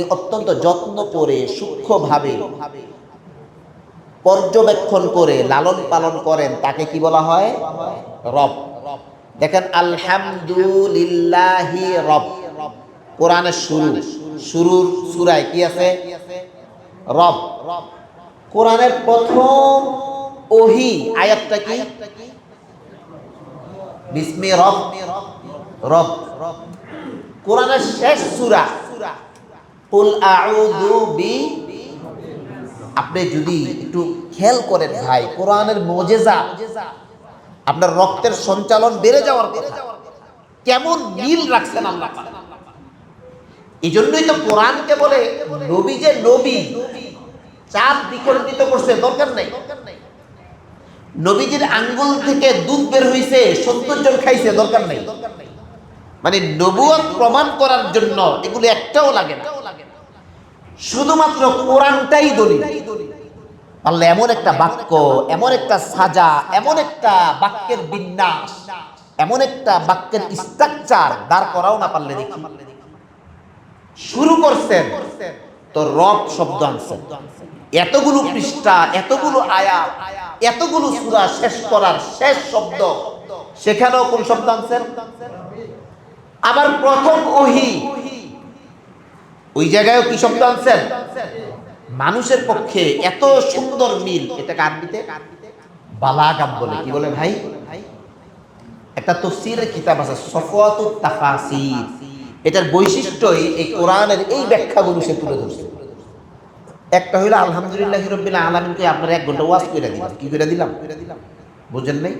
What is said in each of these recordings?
যিনি অত্যন্ত যত্ন করে, সূক্ষ্মভাবে পর্যবেক্ষণ করে, লালন পালন করেন। তাকে কি বলা হয়? রব। দেখেন, আলহামদুলিল্লাহি রব। কোরআনের শুরু। শুরুর সুরায় কি আছে? রব। কোরআনের প্রথম ওহি আয়াতটা কি? বিস্মি রব। রব। কোরআনের শেষ সূরা। আপনি যদি একটু খেয়াল করেন ভাই, কোরআনের মজেজা আপনার রক্তের সঞ্চালন বেড়ে যাওয়ার কথা। কেমন মিল রাখছেন আল্লাহ এই জন্যই তো কোরআনকে বলে নবী যে নবী, চাঁদ বিকল্পিত করছে, দরকার নাই। নবীজির আঙ্গুল থেকে দুধ বের হইছে সত্তর জন খাইছে, দরকার নাই। মানে নবুয়ত প্রমাণ করার জন্য এগুলো একটাও লাগে না। শুধুমাত্র কোরআনটাই দলিল। পারলে এমন একটা বাক্য, এমন একটা সাজা, এমন একটা বাক্যের বিন্যাস, এমন একটা বাক্যের স্ট্রাকচার দাঁড় করাও না পারলে দেখি। শুরু করছেন তো রব শব্দ আনছেন এতগুলো পৃষ্ঠা, এতগুলো আয়া এতগুলো সূরা শেষ করার শেষ শব্দ, সেখানেও কোন শব্দ আনছেন? আবার প্রথম ওহি ওই জায়গায়ও কি শব্দ আনছেন? মানুষের পক্ষে এত সুন্দর মিল এটাকে আরবিতে বালাগাম বলে, কি বলে ভাই? একটা তফসিরের কিতাব আছে, সফওয়াতুত তাফাসির। এটার বৈশিষ্ট্যই এই কোরআনের এই ব্যাখ্যাগুলো সে তুলে ধরছে। একটা হইল, আলহামদুলিল্লাহ রব্বিল আলামিনকে আপনার এক ঘণ্টা ওয়াজ করে দিলাম কি করে দিলাম? বুঝেন নাই?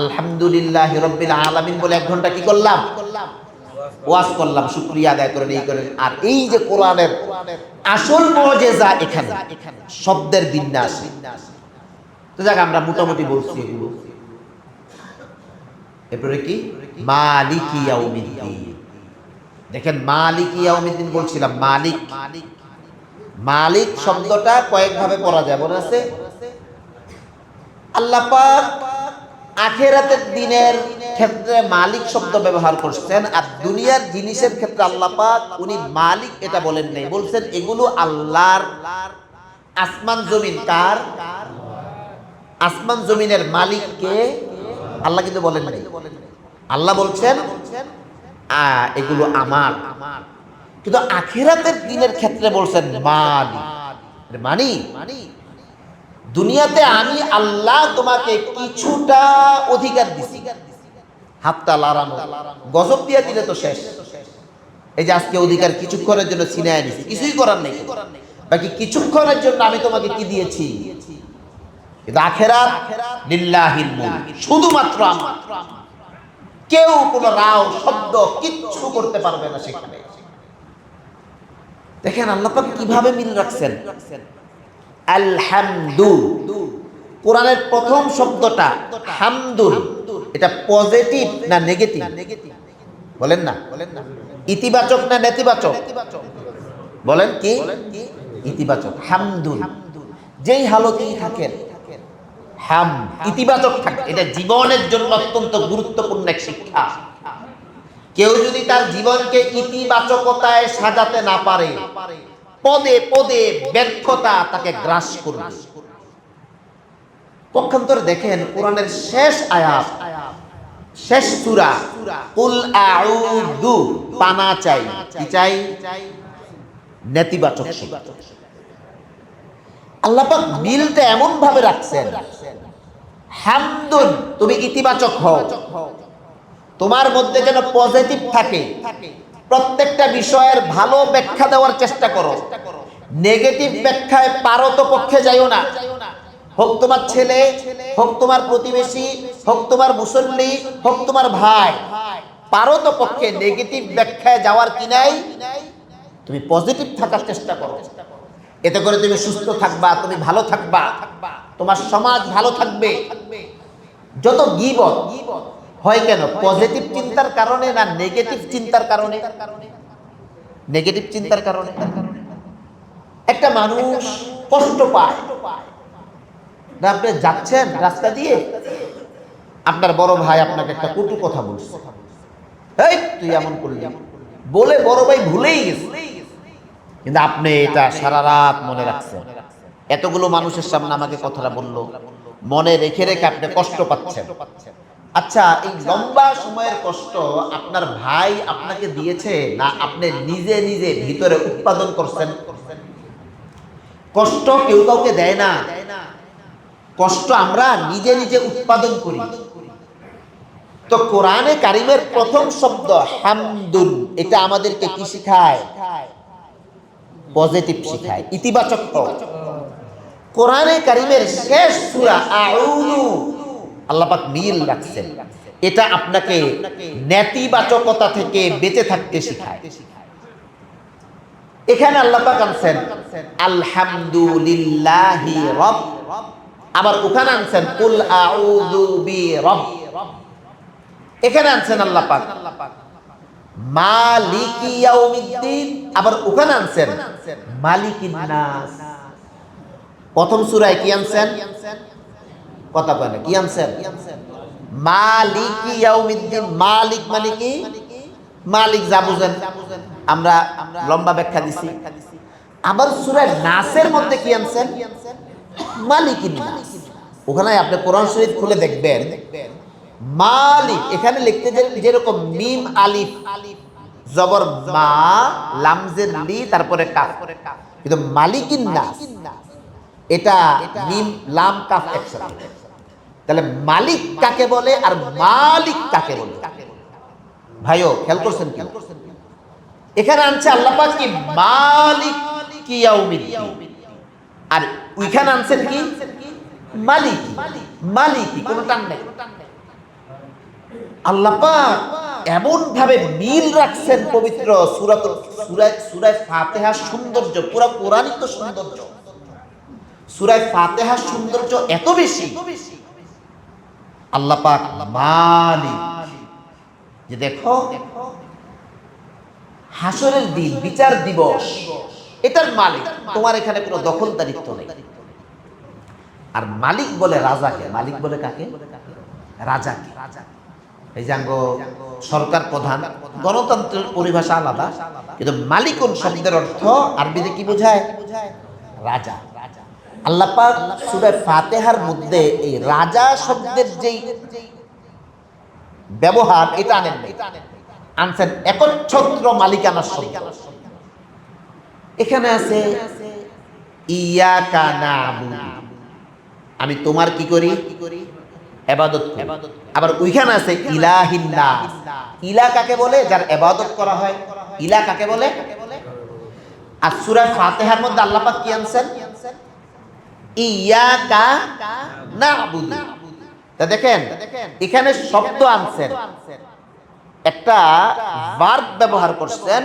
আলহামদুলিল্লাহ রব্বিল আলামিন বলে এক ঘণ্টা কি করলাম? ওয়াজ করলাম, শুক্রিয়া আদায় করেন, এই করেন। আর এই যে কোরআনের আসল মজেজা এখানে, শব্দের বিন্যাস। তো যাক, আমরা মোটামুটি বলছি এগুলো। এরপরে কি? মালিক ইয়াউমিদ্দিন। দেখেন, মালিক ইয়াউমিদ্দিন বলছিলাম, মালিক। মালিক শব্দটা কয়েকভাবে পড়া যায়, মনে আছে? আল্লাহ পাক আখেরাতের দিনের ক্ষেত্রে মালিক শব্দ ব্যবহার করছেন আর দুনিয়ার জিনিসের ক্ষেত্রে আল্লাহ পাক, উনি মালিক এটা বলেন নাই। বলছেন, এগুলো আল্লাহর আসমান জমিন কার? আসমান জমিনের মালিক কে? আল্লাহ কিন্তু বলেন নাই। আল্লাহ বলছেন এগুলো আমার। কিন্তু আখেরাতের দিনের ক্ষেত্রে বলছেন, মালিক। মানি? দুনিয়াতে আমি আল্লাহ তোমাকে কিছুটা অধিকার দিছি। হাতটা লাড়ানো, গজব দিয়ে দিলে তো শেষ। এই যে আজকে অধিকার কিছুক্ষণের জন্য ছিনায় নিছি কিছুই করার নেই। বাকি কিছুক্ষণের জন্য আমি তোমাকে কি দিয়েছি? কিন্তু আখেরাত লিল্লাহিল মুলক, শুধুমাত্র আমার। কেউ কোনো রাও, শব্দ কিচ্ছু করতে পারবে না সেখানে। দেখেন আল্লাহ পাক কীভাবে মিল রাখছেন রাখছেন? আলহামদু। কোরআনের প্রথম শব্দটা হামদুল। এটা পজিটিভ না নেগেটিভ বলেন না বলেন না। ইতিবাচক না নেতিবাচক? বলেন কি? ইতিবাচক। হামদুল। যেই হালতেই থাকেন, হাম, ইতিবাচক থাকে। এটা জীবনের জন্য অত্যন্ত গুরুত্বপূর্ণ এক শিক্ষা। কেউ যদি তার জীবনকে ইতিবাচকতায় সাজাতে না পারে পদে পদে ব্যর্থতা তাকে গ্রাস করবে। পক্ষান্তরে দেখেন কোরআনের শেষ আয়াত, শেষ সূরা, কুল আউযু, পানা চাই, কি চাই? নেতিবাচক। আল্লাহ পাক মিলটা এমন ভাবে রাখছেন, হামদুন, তুমি ইতিবাচক হও। তোমার মধ্যে যেন পজিটিভ থাকে প্রত্যেকটা বিষয়ের ভালো ব্যাখ্যা দেওয়ার চেষ্টা করো। নেগেটিভ ব্যাখ্যায় পারত পক্ষে যাইও না। হোক তোমার ছেলে, হোক তোমার প্রতিবেশী, হোক তোমার মুসল্লি, হোক তোমার ভাই, পারত পক্ষে নেগেটিভ ব্যাখ্যায় যাওয়ার কি নাই? তুমি পজিটিভ থাকার চেষ্টা করো। এতে করে তুমি সুস্থ থাকবা, তুমি ভালো থাকবা। তোমার সমাজ ভালো থাকবে। যত গিবত হয় কেন? পজিটিভ চিন্তার কারণে না নেগেটিভ চিন্তার কারণে? নেগেটিভ চিন্তার কারণে? একটা মানুষ কষ্ট পায়। না, আপনি যাচ্ছেন রাস্তা দিয়ে? আপনার বড় ভাই আপনাকে একটা কটু কথা বলছে। এই, তুই এমন করলি। বলে বড় ভাই ভুলেই গেছে। কিন্তু আপনি এটা সারা রাত মনে রাখছেন। এতগুলো মানুষের সামনে আমাকে কথাটা বলল। মনে রেখে রেখে আপনি কষ্ট পাচ্ছেন। আচ্ছা এই লম্বা সময়ের কষ্ট আপনার ভাই আপনাকে দিয়েছে না আপনি নিজে নিজে ভিতরে উৎপাদন করছেন? কষ্ট কেউ কাউকে দেয় না। কষ্ট আমরা নিজে নিজে উৎপাদন করি। তো কোরআনে কারিমের প্রথম শব্দ হামদুল এটা আমাদেরকে কি শিখায়? পজিটিভ শিখায় ইতিবাচক। কোরআনে কারিমের শেষ সূরা আউযু আল্লাহ পাক মিল রাখছেন। এটা আপনাকে নেতিবাচকতা থেকে বেঁচে থাকতে শিখায়। এখানে আল্লাহ পাক আনছেন, আলহামদুলিল্লাহি আবার ওখানে আনছেন এখানে আনছেন আল্লাহ পাক মালিকি প্রথম সূরায় কি আনছেন? কথা কয় না, কি আনছেন মালিকি মালিক মানে কি? মালিক যা বুঝেন, আমরা লম্বা ব্যাখ্যা দিছি। আবার সূরায় নাসের মধ্যে কি আনছেন মালিকিন ওখানে আপনি কোরআন শরীফ খুলে দেখবেন, মালিক, এখানে লিখতে যেরকম মিম, আলিফ, জবর মা, লামজের লি, তারপরে কাফ। কিন্তু মালিকিন নাস, এটা মিম, লাম, কাফ একসাথে। তাহলে মালিক কাকে বলে আর মালিক কাকে বলে? ভাইও, খেয়াল করছেন কি? এখানে আনছে আল্লাহ পাক কি? মালিক কি আর ওইখানে আনছেন কি? মালিক। মালিকি, কোনো টান নাই। আল্লাহ পাক এমন ভাবে মিল রাখছেন পবিত্র সূরাত সূরায় সূরায় ফাতিহার সৌন্দর্য, পুরো তো সৌন্দর্য। সূরায় ফাতিহার সৌন্দর্য এত বেশি আল্লাহ পাক মালিক। যে দেখো, হাসরের দিন, বিচার দিবস, এটার মালিক, তোমার এখানে কোনো দখলদারিত্ব নেই। আর মালিক বলে রাজাকে মালিক বলে কাকে? রাজাকে এই যে আঙ্গ, সরকার প্রধান, গণতন্ত্রের পরিভাষা আলাদা, কিন্তু মালিকুন শব্দের অর্থ আরবিতে কি বোঝায়? রাজা। আল্লাহ পাক সূরা ফাতিহার মধ্যে এই রাজা শব্দের যেই ব্যবহার, এটা আনেন আনছেন একচ্ছত্র মালিকানা শব্দ। এখানে আছে আমি তোমার কি করি? এবাদত। আবার ওইখানে আছে ইলাহিল্লা ইলা কাকে বলে? যার এবাদত করা হয়। ইলা কাকে বলে? আর সূরা ফাতেহার মধ্যে আল্লাহ পাক কি আনছেন? ইয়াকা নাবুদু। তা দেখেন, এখানে শব্দ আনছেন। একটা ভার্ব ব্যবহার করছেন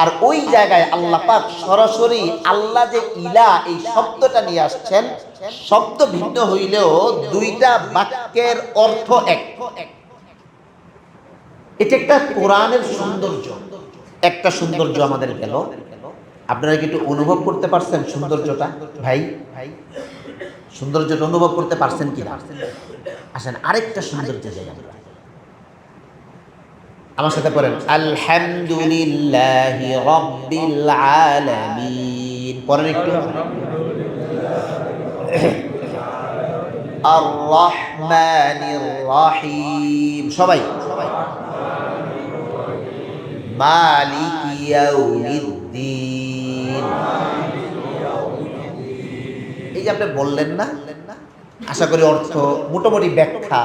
আর ওই জায়গায় আল্লাহ পাক সরাসরি আল্লাহ যে ইলা এই শব্দটা নিয়ে আসছেন, শব্দ ভিন্ন হইলেও দুইটা বাক্যের অর্থ এক। এটা একটা কোরআনের সৌন্দর্য। একটা সৌন্দর্য আমাদের গেল। আপনারা কি একটু অনুভব করতে পারছেন সৌন্দর্যটা? ভাই ভাই সৌন্দর্যটা অনুভব করতে পারছেন কিনা? আসেন, আরেকটা সৌন্দর্য যাই আমরা। সাথে পড়েন, আলহামদুলিল্লাহ রব্বিল আলামিন। পড়েন একটু। আর রহিম। সবাই। মালিক এই যে আপনি বললেন না, আশা করি অর্থ মোটামুটি ব্যাখ্যা।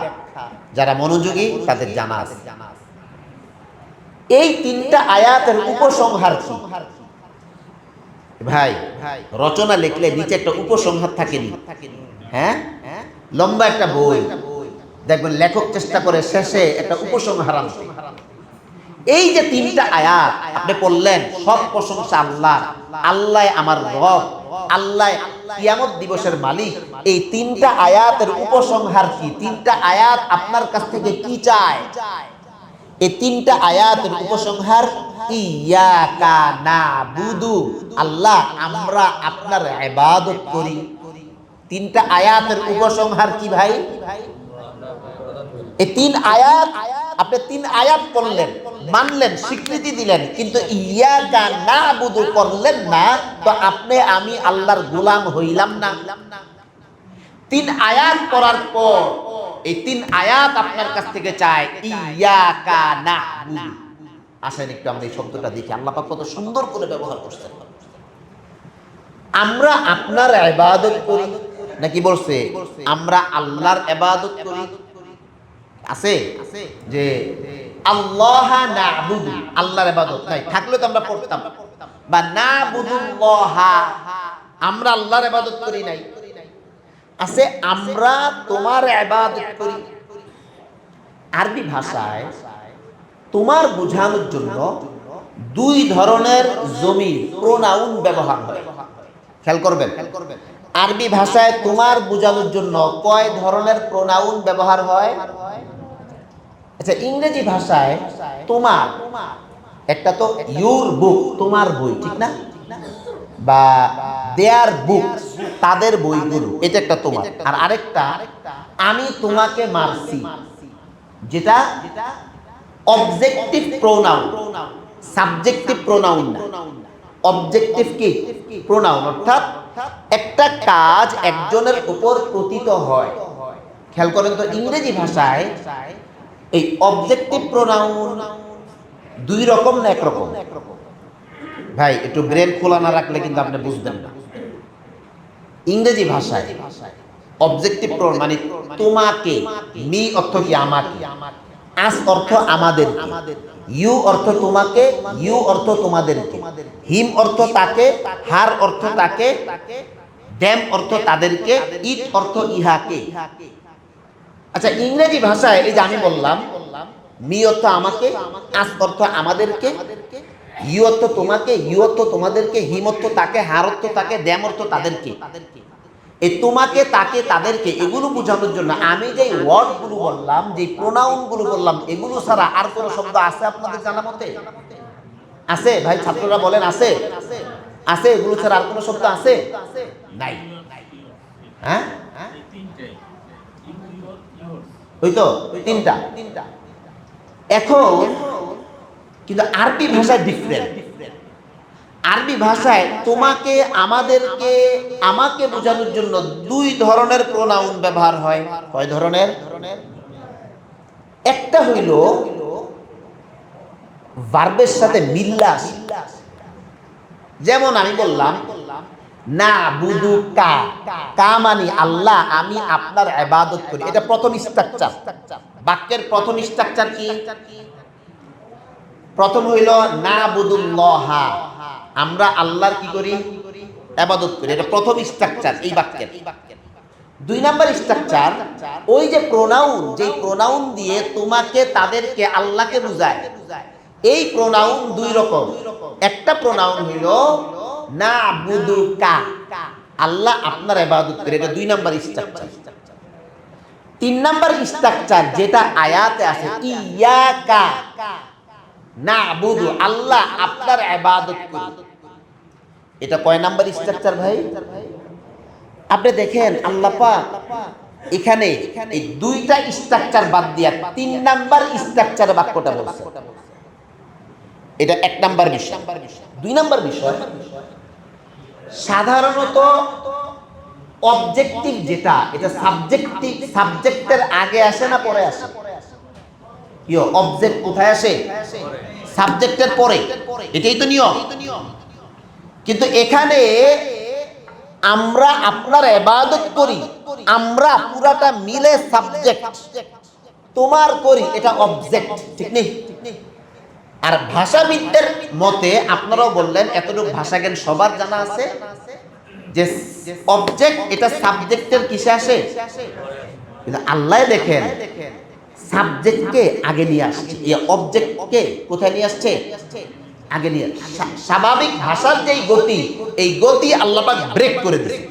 যারা মনোযোগী, তাদের জানা আছে। এই তিনটা আয়াতের উপসংহার কি? ভাই, রচনা লিখলে নিচে একটা উপসংহার থাকেনি হ্যাঁ? লম্বা একটা বই। দেখবেন লেখক চেষ্টা করে শেষে একটা উপসংহার আনতে। এই যে তিনটা আয়াত আপনি পড়লেন, সব প্রশংসা আল্লাহ আল্লাহ আমার রব, আল্লাহ কিয়ামত দিবসের মালিক। এই তিনটা আয়াতের উপসংহার কি? তিনটা আয়াত আপনার কাছ থেকে কি চায়? এই তিনটা আয়াতের উপসংহার ইয়াকা নাবুদু। আল্লাহ, আমরা আপনার ইবাদত করি। তিনটা আয়াতের উপসংহার কি ভাই? এই তিন আয়াত আপনি তিন আয়াত পড়লেন, মানলেন, স্বীকৃতি দিলেন, কিন্তু ইয়াকা না বুধু করলেন না, তো আপনি, আমি আল্লাহর গোলাম হইলাম না। তিন আয়াত করার পর, এই তিন আয়াত আপনার কাছ থেকে চায় ইয়াকা না আসেন একটু আমরা এই শব্দটা দেখি, আল্লাহ পাক কত সুন্দর করে ব্যবহার করছেন। আমরা আপনার ইবাদত করি, নাকি বলছে, আমরা আল্লাহর ইবাদত করি? আছে যে আল্লাহ নাবুদু আল্লাহর ইবাদত। নাই থাকলে তো আমরা পড়তাম। বা না নাবুদুল্লাহ আমরা আল্লাহর ইবাদত করি নাই। আছে আমরা তোমার ইবাদত করি। আরবি ভাষায় তোমার বোঝানোর জন্য দুই ধরনের জমি প্রোনাউন ব্যবহার হয়। খেয়াল করবেন? আরবি ভাষায় তোমার বোঝানোর জন্য কয় ধরনের প্রোনাউন ব্যবহার হয়? আচ্ছা ইংরেজি ভাষায় তোমার, একটা তো ইউর বুক তোমার বই, ঠিক না? বা দেয়ার বুক তাদের বইগুলো এটা একটা তোমার। আর আরেকটা, আমি তোমাকে মারছি, যেটা অবজেক্টিভ প্রোনাউন সাবজেক্টিভ প্রোনাউন না। অবজেক্টিভ কি? প্রোনাউন অর্থাৎ একটা কাজ একজনের উপর প্রতীত হয়। খেয়াল করেন তো, ইংরেজি ভাষায় এই অবজেক্টিভ প্রোনাউন দুই রকম না একরকম ভাই, একটু ব্রেন খোলা না রাখলে কিন্তু আপনি বুঝবেন না। ইংরেজি ভাষায় অবজেক্টিভ প্রোনাউন মানে তোমাকে, মি অর্থ কি আমাকে আস অর্থ আমাদের ইউ অর্থ তোমাকে, ইউ অর্থ তোমাদের হিম অর্থ তাকে, হার অর্থ তাকে, ড্যাম অর্থ তাদেরকে, ইট অর্থ ইহাকে। আচ্ছা ইংরেজি ভাষায় এই যে আমি বললাম মি অর্থ আমাকে আস অর্থ আমাদেরকে ইউ অর্থ তোমাকে ইউ অর্থ তোমাদেরকে হিম অর্থ তাকে হার অর্থ তাকে ড্যাম অর্থ তাদেরকে। এই তোমাকে, তাকে, তাদেরকে, এগুলো বোঝানোর জন্য আমি যে ওয়ার্ডগুলো বললাম, যে প্রোনাউনগুলো বললাম, এগুলো ছাড়া আর কোন শব্দ আছে আপনাদের জানা মতে? আছে, ভাই, ছাত্ররা বলেন, আছে। আছে, এগুলো ছাড়া আর কোনো শব্দ আছে? নাই। হ্যাঁ? ওই তো তিনটা। এখন কিন্তু আরবি ভাষায় ডিফারেন্ট আরবি ভাষায় তোমাকে আমাদেরকে, আমাকে বোঝানোর জন্য দুই ধরনের প্রোনাউন ব্যবহার হয়। কয় ধরনের? একটা হইল ভার্বের সাথে মিল্লাস যেমন আমি বললাম না বুদু কা। কা মানি আল্লাহ আমি আপনার ইবাদত করি। এটা প্রথম স্ট্রাকচার বাক্যের প্রথম স্ট্রাকচার কি? প্রথম হইল না বুদুল্লাহা আমরা আল্লাহর কি করি? আবাদত করি। এটা প্রথম স্ট্রাকচার এই বাক্যের। দুই নাম্বার স্ট্রাকচার ওই যে প্রোনাউন যে প্রোনাউন দিয়ে তোমাকে তাদেরকে আল্লাহকে বুঝায়। এই প্রোনাউন দুই রকম। একটা প্রোনাউন হইল না বুদু কা আল্লাহ আপনার ইবাদত করে, এটা দুই নাম্বার স্ট্রাকচার তিন নাম্বার স্ট্রাকচার যেটা আয়াতে আছে, ইয়াকা না বুধু আল্লাহ আপনার ইবাদত করি। এটা কয় নাম্বার স্ট্রাকচার ভাই? আপনি দেখেন, আল্লাহ পাক এখানে এই দুইটা স্ট্রাকচার বাদ দিয়া তিন নাম্বার স্ট্রাকচার বাক্যটা বলছে। এটা এক নাম্বার বিষয়। দুই নাম্বার বিষয় সাধারণত অবজেক্টিভ যেটা, এটা সাবজেক্টিভ সাবজেক্টের আগে আসে না পরে আসে? কি অবজেক্ট কোথায় আসে? সাবজেক্টের পরে। এটাই তো নিয়ম। কিন্তু এখানে আমরা আপনার এবাদত করি, আমরা পুরাটা মিলে সাবজেক্ট তোমার করি, এটা অবজেক্ট ঠিক নেই? আর ভাষাবিদদের মতে আপনারাও বললেন, এতটুকু ভাষা জ্ঞান সবার জানা আছে? যে অবজেক্ট এটা সাবজেক্টের কিসে আসে? কিন্তু আল্লাহ দেখেন সাবজেক্টকে আগে নিয়ে আসছে। এই অবজেক্টকে কোথায় নিয়ে আসছে? আগে নিয়ে স্বা- স্বাভাবিক ভাষার যেই গতি, এই গতি আল্লাপাক ব্রেক করে দিচ্ছে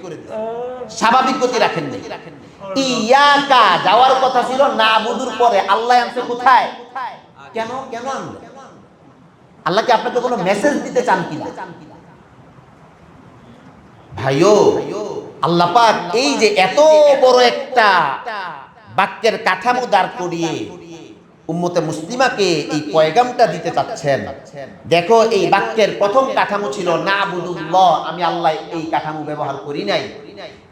স্বাভাবিক গতি রাখেন ইয়াকা, যাওয়ার কথা ছিল, না বুধুর পরে আল্লাহ আনছে কোথায়? কেন? কেন আনলো? আল্লাহকে আপনাকে কোনো মেসেজ দিতে চান কিনা? ভাইও, আল্লাহ পাক এই যে এত বড় একটা বাক্যের কাঠামো দাঁড় করিয়ে উম্মতে মুসলিমাকে এই পয়গামটা দিতে চাচ্ছেন। দেখো, এই বাক্যের প্রথম কাঠামো ছিল না বুদুল্লাহ আমি আল্লাহ এই কাঠামো ব্যবহার করি নাই।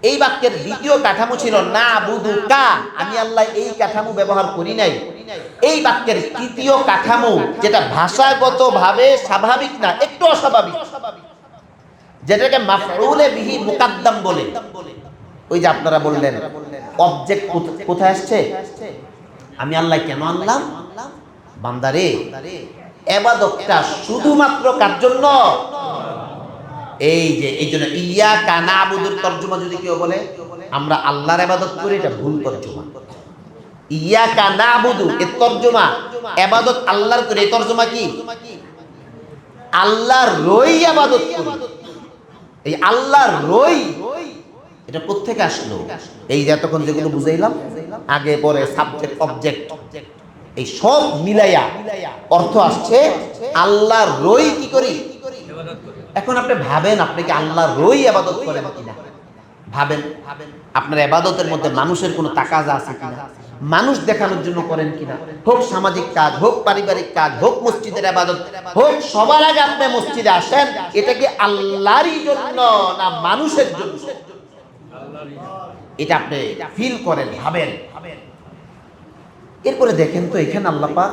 এই বাক্যের দ্বিতীয় কাঠামো ছিল না বুদু কা আমি আল্লাহ এই কাঠামো ব্যবহার করি নাই। এই বাক্যের তৃতীয় কাঠামো যেটা ভাষাগত ভাবে স্বাভাবিক না, একটু অস্বাভাবিক। যেটাকে মাফরুলে বিহি মুকাদ্দাম বলে। ওই যে আপনারা বললেন অবজেক্ট কোথায় আসছে? আমি আল্লাহ কেন আনলাম? বান্দারে, এবাদতটা শুধুমাত্র কার জন্য? এই যে, এই জন্য ইয়া কানা আবুদুর তর্জমা যদি কেউ বলে, আমরা আল্লাহর এবাদত করি, এটা ভুল তর্জমা। ইয়া কানা আবুদু এর তর্জমা। এবাদত আল্লাহর করে এই তর্জমা কি? আল্লাহর রই আবাদত এই আল্লাহর রই, এটা কোথেকে আসলো? এই যে এতক্ষণ যেগুলো বুঝাইলাম, আগে পরে সাবজেক্ট অবজেক্ট এই সব মিলাইয়া অর্থ আসছে আল্লাহর রই কি করি? এখন আপনি ভাবেন আপনি কি আল্লাহর রই আবাদত করেন কিনা? ভাবেন। আপনার আবাদতের মধ্যে মানুষের কোনো তাকাজা আছে কিনা? মানুষ দেখানোর জন্য করেন কিনা? হোক সামাজিক কাজ, হোক পারিবারিক কাজ, হোক মসজিদের আবাদত, হোক সবার আগে আপনি মসজিদে আসেন, এটা কি আল্লাহরই জন্য না মানুষের জন্য? এটা আপনি ফিল করেন, ভাবেন। এরপরে দেখেন তো এখানে আল্লাহ পাক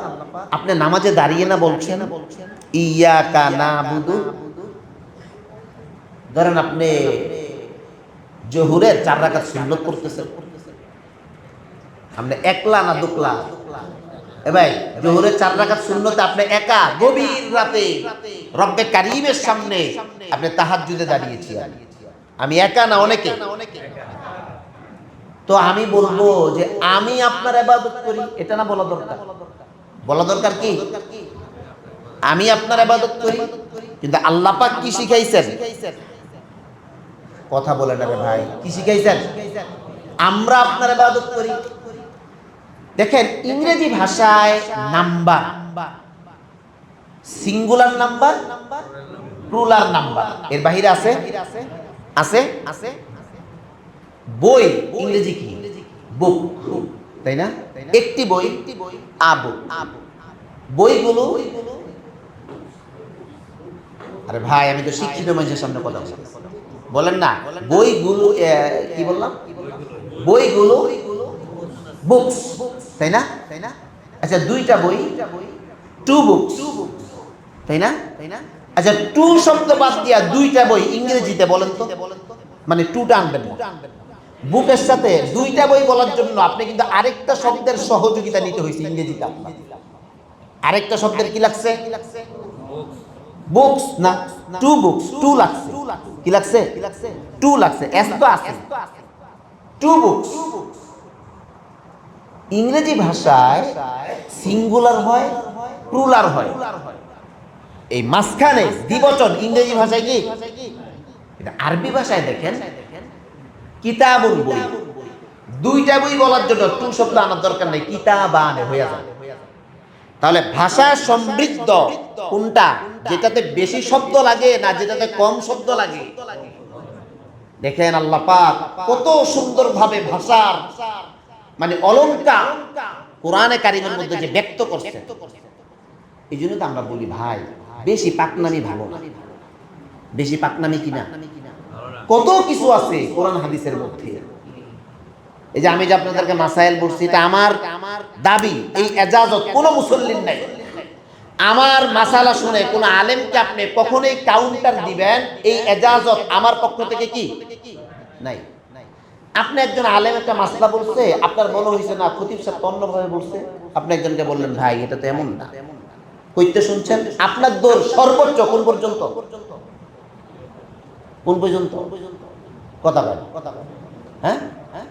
আপনি নামাজে দাঁড়িয়ে না বলছেন? ইয়া কানা বুদু ধরেন আপনি জহুরের চার রাকাত সুন্নত করতেছেন। আপনি একলা না দুকলা? এ ভাই, জহুরের চার রাখার সুন্নতে আপনি একা, গভীর রাতে, রব্বে কারিমের সামনে আপনি তাহাজ্জুদে দাঁড়িয়েছি আমি একা না অনেকে? তো আমি বলব যে আমি আপনার আবাদত করি, এটা না বলা দরকার। বলা দরকার কি? আমি আপনার আবাদত করি, কিন্তু আল্লাহ পাক কি শিখাইছেন? কথা বলে নেবে ভাই, কি শিখাইছেন? আমরা আপনার আবাদত করি। দেখেন ইংরেজি ভাষায় number. Singular number plural number. এর বাহিরে আছে? আছে? আছে বই, ইংরেজি কি? বুক। তাই না? একটি বই আবু বইগুলো আরে ভাই, আমি তো শিক্ষিত মানুষের সামনে কথা বলছি। বলেন না, বইগুলো কি বললাম? বইগুলো বুকস তাই না? তাই না আচ্ছা দুইটা বই টু বুক তাই না? তাই না আচ্ছা টু শব্দ বাদ দিয়া দুইটা বই ইংরেজিতে বলেন তো। মানে টুটা আনবেন বুকের সাথে দুইটা বই বলার জন্য আপনি কিন্তু আরেকটা শব্দের সহযোগিতা নিতে হয়েছে ইংরেজিতে। আরেকটা শব্দের কি লাগছে? বুকস না টু বুকস টু লাগছে। কি লাগছে? টু লাগছে। এস তো আছে। টু বুকস ইংরেজি ভাষায় সিঙ্গুলার হয় প্লুরাল হয়। এই মাঝখানে দ্বিবচন, ইংরেজি ভাষায় কি? আরবি ভাষায় দেখেন। কিতাবুল বই। দুইটা বই বলার জন্য টু শব্দ আনার দরকার নেই, কিতাবানে হয়ে যায়। তাহলে ভাষা সমৃদ্ধ কোনটা? যেটাতে বেশি শব্দ লাগে না যেটাতে কম শব্দ লাগে? দেখেন আল্লাহ পাক কত সুন্দরভাবে ভাষার মানে অলংকার কোরআনে কারিমের মধ্যে যে ব্যক্ত করছে। এই জন্য তো আমরা বলি, ভাই, বেশি পাকনামি ভালো না। বেশি পাকনামি কিনা? কত কিছু আছে কোরআন হাদিসের মধ্যে। এই যে আমি যে আপনাদেরকে মাসাইল বলছি, এটা আমার আমার দাবি, এই এজাজত কোনো মুসল্লিন নাই। আমার মাসালা শুনে কোনো আলেমকে আপনি কখনোই কাউন্টার দিবেন, এই এজাজত আমার পক্ষ থেকে কি? নাই। আপনি একজন আলেম একটা মাসলা বলছে, আপনার মনে হয়েছে না, খতিব সাহেব তো অন্যভাবে বলছে? আপনি একজনকে বললেন, ভাই, এটা তো এমন না। কইতে শুনছেন, আপনার দোর সর্বোচ্চ কোন পর্যন্ত? কোন পর্যন্ত? কথা বল হ্যাঁ?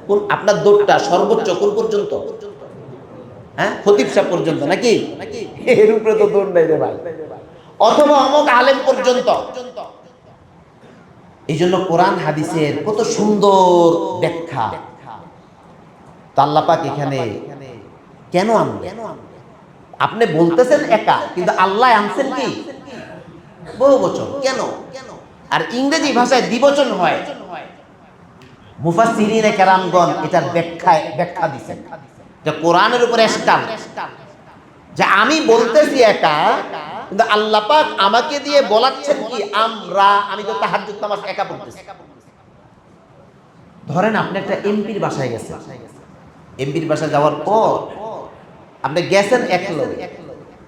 কোন, আপনার দৌড়টা সর্বোচ্চ কোন পর্যন্ত? হ্যাঁ? খতিব সাহেব পর্যন্ত, নাকি? নাকি এর উপরে তো দৌড় নাই রে ভাই। অথবা অমক আলেম পর্যন্ত? এই জন্য কোরআন হাদিসের কত সুন্দর ব্যাখ্যা। তো আল্লাহ পাক এখানে কেন আনলেন আপনি বলতেছেন একা, কিন্তু আল্লাহ আনছেন কি? বহু বচন। কেন? আর ইংরেজি ভাষায় দ্বিবচন হয়। মুফাসসিরিনে কেরামগণ এটার ব্যাখ্যা দিচ্ছেন যে কোরআনের উপরে যে আমি বলতেছি একা কিন্তু আল্লাহ পাক আমাকে দিয়ে বলাচ্ছেন কি, আমরা আমি তো তাহাজ্জুদ নামাজ একা পড়তেছি। ধরেন আপনি একটা এমপির বাসায় গেছেন। এমপির বাসায় যাওয়ার পর আপনি গেছেন এক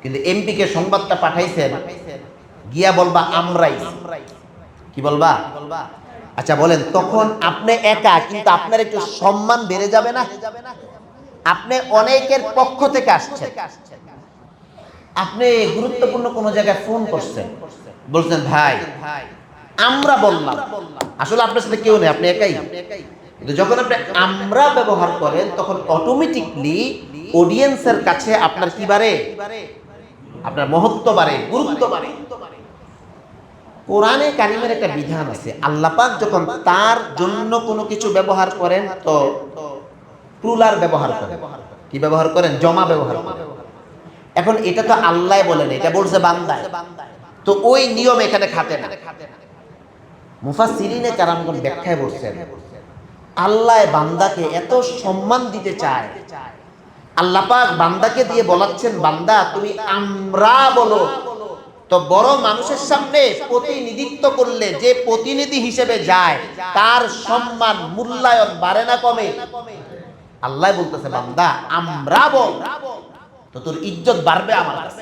কিন্তু এমপি কে সংবাদটা পাঠাইছেন, গিয়া বলবা, আমরাই। কি বলবা? আচ্ছা বলেন, তখন আপনি একা, কিন্তু আপনার একটু সম্মান বেড়ে যাবে না? আপনি অনেকের পক্ষ থেকে আসছেন। আপনি গুরুত্বপূর্ণ কোনো জায়গায় ফোন করছেন। বলছেন, ভাই, আমরা বললাম। আসলে আপনার সাথে কেউ নেই, আপনি একাই। যখন আপনি আমরা ব্যবহার করেন, তখন অটোমেটিকলি অডিয়েন্সের কাছে আপনার কি বাড়ে? আপনার মহত্ব বাড়ে, গুরুত্ব বাড়ে। কোরআনে কারিমের একটা বিধান আছে, আল্লাহ পাক যখন তার জন্য কোনো কিছু ব্যবহার করেন, তো প্লুরাল ব্যবহার করেন। কি ব্যবহার করেন? জমা ব্যবহার করেন। এখন এটা তো আল্লাহ বলেন এটা বলছে বান্দায়। তো ওই নিয়ম এখানে খাটে না। মুফাসসিরিনে কারামগণ ব্যাখ্যায় বলছেন, আল্লাহ বান্দাকে এত সম্মান দিতে চায়। আল্লাহ পাক বান্দাকে দিয়ে বলাচ্ছেন, বান্দা, তুমি আমরা বলো। তো বড় মানুষের সামনে প্রতিনিধিত্ব করলে, যে প্রতিনিধি হিসেবে যায়, তার সম্মান মূল্যায়ন বাড়ে না কমে। আল্লাহ বলতেছে, বান্দা, আমরা বল। তো তোর ইজ্জত বাড়বে আমার কাছে।